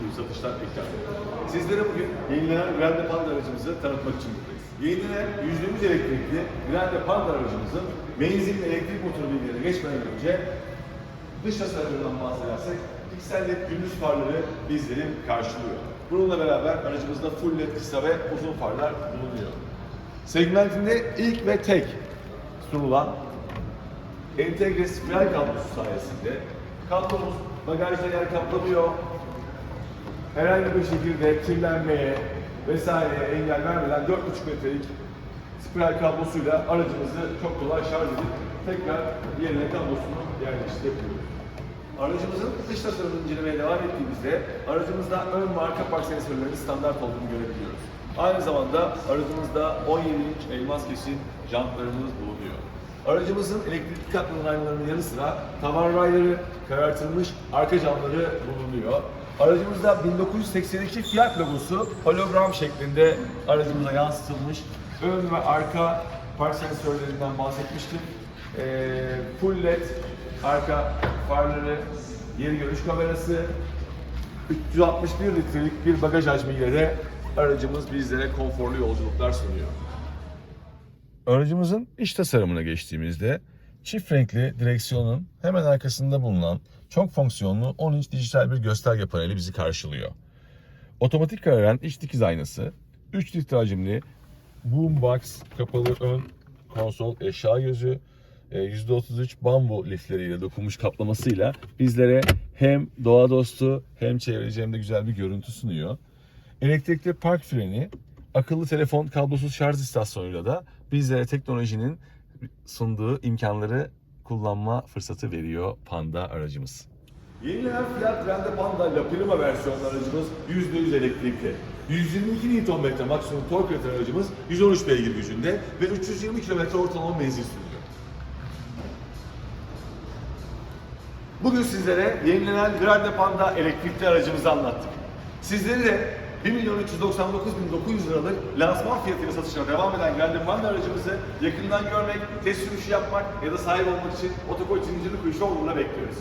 tüm satışlar ekran. Sizlere bugün yenilenen Grande Panda aracımızı tanıtmak için buradayız. Yenilenen %100 elektrikli Grande Panda aracımızın benzinli elektrik motoru bilgilerine geçmeden önce dış tasarımından bahsedersek pikselli gündüz farları bizleri karşılıyor. Bununla beraber aracımızda full led kısa ve uzun farlar bulunuyor. Segmentinde ilk ve tek sunulan entegre spiral kablosu sayesinde kablomuz bagajda yer kaplamıyor. Herhangi bir şekilde kirlenmeye vesaire engel vermeden 4,5 metrelik spiral kablosuyla aracımızı çok kolay şarj edip tekrar yerine kablosunu yerleştirebiliyoruz. Aracımızın dış tasarımını incelemeye devam ettiğimizde aracımızda ön ve arka park sensörlerinin standart olduğunu görebiliyoruz. Aynı zamanda aracımızda 17 inç elmas kesim jantlarımız bulunuyor. Aracımızın elektrikli katlanan aynalarının yanı sıra tavan rayları, karartılmış arka camları bulunuyor. Aracımızda 1982 Fiat logosu hologram şeklinde aracımıza yansıtılmış. Ön ve arka park sensörlerinden bahsetmiştim. Ee, full led arka farları, geri görüş kamerası, 361 litrelik bir bagaj hacmiyle de aracımız bizlere konforlu yolculuklar sunuyor. Aracımızın iç tasarımına geçtiğimizde çift renkli direksiyonun hemen arkasında bulunan çok fonksiyonlu 10 inç dijital bir gösterge paneli bizi karşılıyor. Otomatik kararan iç dikiz aynası, 3 litre hacimli boombox kapalı ön konsol eşya gözü, e, %33 bambu lifleriyle dokunmuş kaplamasıyla bizlere hem doğa dostu hem çevreci hem de güzel bir görüntü sunuyor. Elektrikli park freni, akıllı telefon kablosuz şarj istasyonuyla da bizlere teknolojinin sunduğu imkanları kullanma fırsatı veriyor Panda aracımız. Yenilenen Fiat Grande Panda La Prima versiyonlu aracımız %100 elektrikli. 122 Nm maksimum tork üreten aracımız 113 beygir gücünde ve 320 km ortalama menzil sunuyor. Bugün sizlere yenilenen Grande Panda elektrikli aracımızı anlattık. Sizleri de 1 milyon 399 bin 900 liralık lansman fiyatıyla satışına devam eden Grande Panda aracımızı yakından görmek, test sürüşü yapmak ya da sahip olmak için Otokoy Zincirli Kuyuşoğlu'na bekliyoruz.